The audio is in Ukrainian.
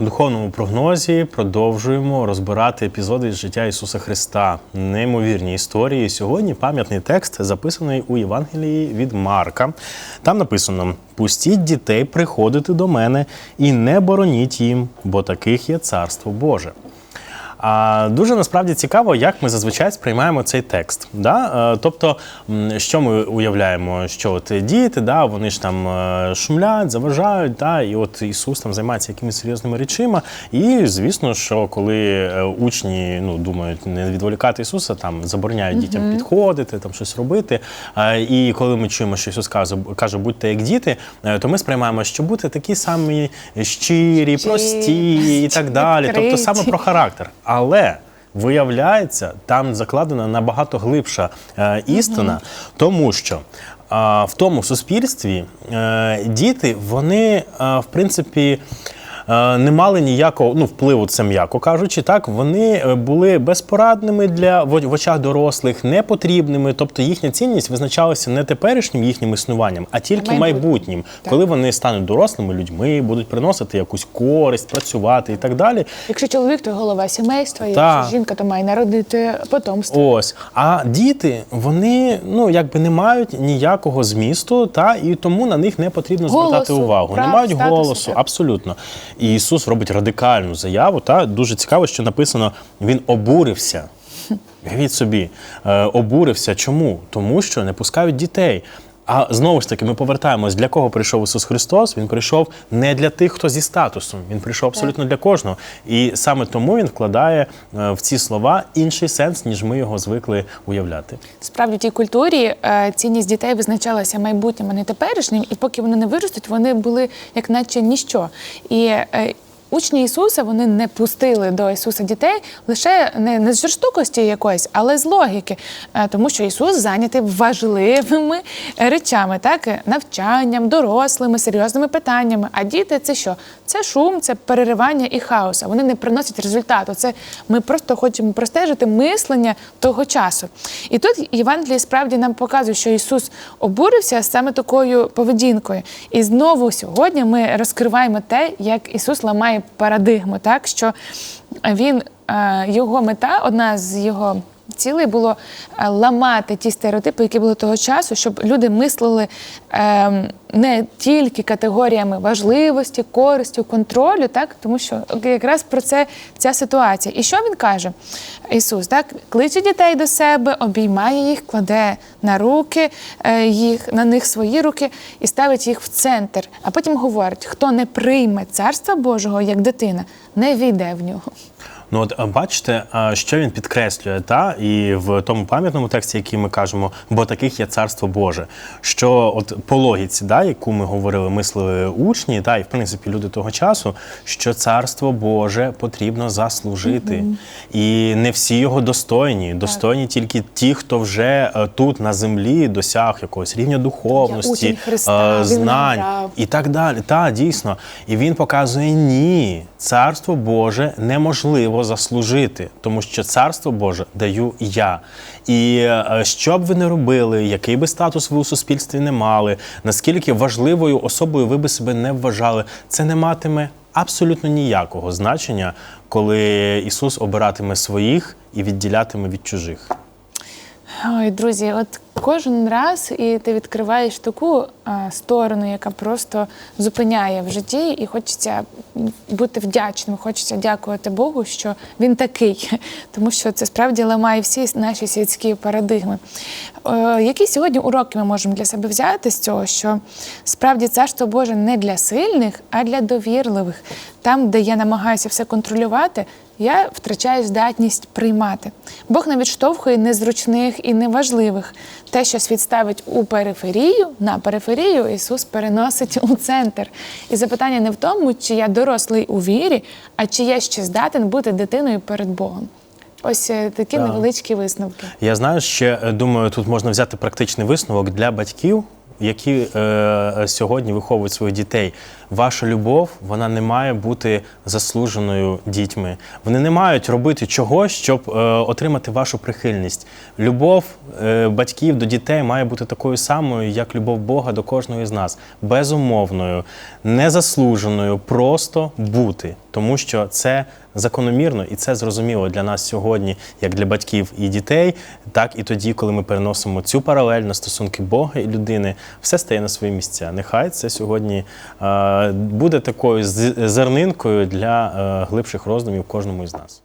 У духовному прогнозі продовжуємо розбирати епізоди з життя Ісуса Христа, неймовірні історії. Сьогодні пам'ятний текст записаний у Євангелії від Марка. Там написано: пустіть дітей приходити до мене і не бороніть їм, бо таких є царство Боже. А дуже насправді цікаво, як ми зазвичай сприймаємо цей текст. Да? Е, Тобто, що ми уявляємо, що от діти, да, вони ж там е, шумлять, заважають, да, і от Ісус там займається якимись серйозними речима. І звісно, що коли е, учні ну, думають не відволікати Ісуса, там забороняють дітям підходити, там щось робити. І коли ми чуємо, що Ісус каже, каже, будьте як діти, то ми сприймаємо, що бути такі самі щирі, прості і так далі. Тобто саме про характер. Але виявляється, там закладена набагато глибша е, істина, тому що е, в тому суспільстві е, діти, вони, е, в принципі, не мали ніякого ну, впливу, це м'яко кажучи, так вони е, були безпорадними для в, очах дорослих, непотрібними. Тобто їхня цінність визначалася не теперішнім їхнім існуванням, а тільки Майбутнім. майбутнім, коли вони стануть дорослими людьми, будуть приносити якусь користь, працювати і так далі. Якщо чоловік, то голова сімейства, Так. якщо жінка, то має народити потомство. Ось. А діти, вони ну якби не мають ніякого змісту, та і тому на них не потрібно звертати Голосу, увагу. прав, не мають статусу, голосу, так. абсолютно. І Ісус робить радикальну заяву. Та дуже цікаво, що написано: Він обурився. Від собі, е, обурився. Чому? Тому що не пускають дітей. А знову ж таки, ми повертаємось, для кого прийшов Ісус Христос. Він прийшов не для тих, хто зі статусом. Він прийшов абсолютно для кожного. І саме тому він вкладає е, в ці слова інший сенс, ніж ми його звикли уявляти. Справді в тій культурі е, цінність дітей визначалася майбутнім, а не теперішнім, і поки вони не виростуть, вони були як наче ніщо. І е, Учні Ісуса вони не пустили до Ісуса дітей лише не, не з жорстокості якоїсь, але з логіки, Е, тому що Ісус зайнятий важливими речами, так навчанням, дорослими, серйозними питаннями. А діти це що? Це шум, це переривання і хаос. Вони не приносять результату. Це ми просто хочемо простежити мислення того часу. І тут Євангеліє справді нам показує, що Ісус обурився саме такою поведінкою. І знову сьогодні ми розкриваємо те, як Ісус ламає парадигму, так що він е, його мета, одна з його. Цілей було е, ламати ті стереотипи, які були того часу, щоб люди мислили ем, не тільки категоріями важливості, користі, контролю, так тому що якраз про це ця ситуація. І що він каже? Ісус так кличе дітей до себе, обіймає їх, кладе на руки е, їх, на них свої руки і ставить їх в центр. А потім говорить: хто не прийме царства Божого як дитина, не війде в нього. Ну от бачите, що він підкреслює, та і в тому пам'ятному тексті, який ми кажемо, бо таких є царство Боже. Що от по логіці, да, яку ми говорили, мислили учні, та і в принципі люди того часу, що царство Боже потрібно заслужити, і не всі його достойні. Достойні тільки ті, хто вже е, тут на землі досяг якогось рівня духовності, Христа, е, знань і так далі. Та дійсно. І він показує ні, царство Боже неможливо заслужити, тому що царство Боже даю я. І е, що б ви не робили, який би статус ви у суспільстві не мали, наскільки важливою особою ви би себе не вважали, це не матиме абсолютно ніякого значення, коли Ісус обиратиме своїх і відділятиме від чужих. Ой, друзі, от кожен раз і ти відкриваєш таку а, сторону, яка просто зупиняє в житті, і хочеться бути вдячним. Хочеться дякувати Богу, що він такий, тому що це справді ламає всі наші світські парадигми. Е, які сьогодні уроки ми можемо для себе взяти з цього, що справді царство Боже не для сильних, а для довірливих. Там, де я намагаюся все контролювати, я втрачаю здатність приймати. Бог не відштовхує незручних і неважливих. Те, що світ ставить у периферію, на периферію Ісус переносить у центр. І запитання не в тому, чи я дорослий у вірі, а чи я ще здатен бути дитиною перед Богом. Ось е, такі Так. невеличкі висновки. Я знаю, ще е, думаю, тут можна взяти практичний висновок для батьків. Які е, сьогодні виховують своїх дітей, ваша любов вона не має бути заслуженою дітьми. Вони не мають робити чогось, щоб е, отримати вашу прихильність. Любов е, батьків до дітей має бути такою самою, як любов Бога до кожного з нас, безумовною, незаслуженою, просто бути, тому що це закономірно і це зрозуміло для нас сьогодні, як для батьків і дітей, так і тоді, коли ми переносимо цю паралель на стосунки Бога і людини, все стає на свої місця. Нехай це сьогодні е, буде такою зернинкою для е, глибших роздумів кожному із нас.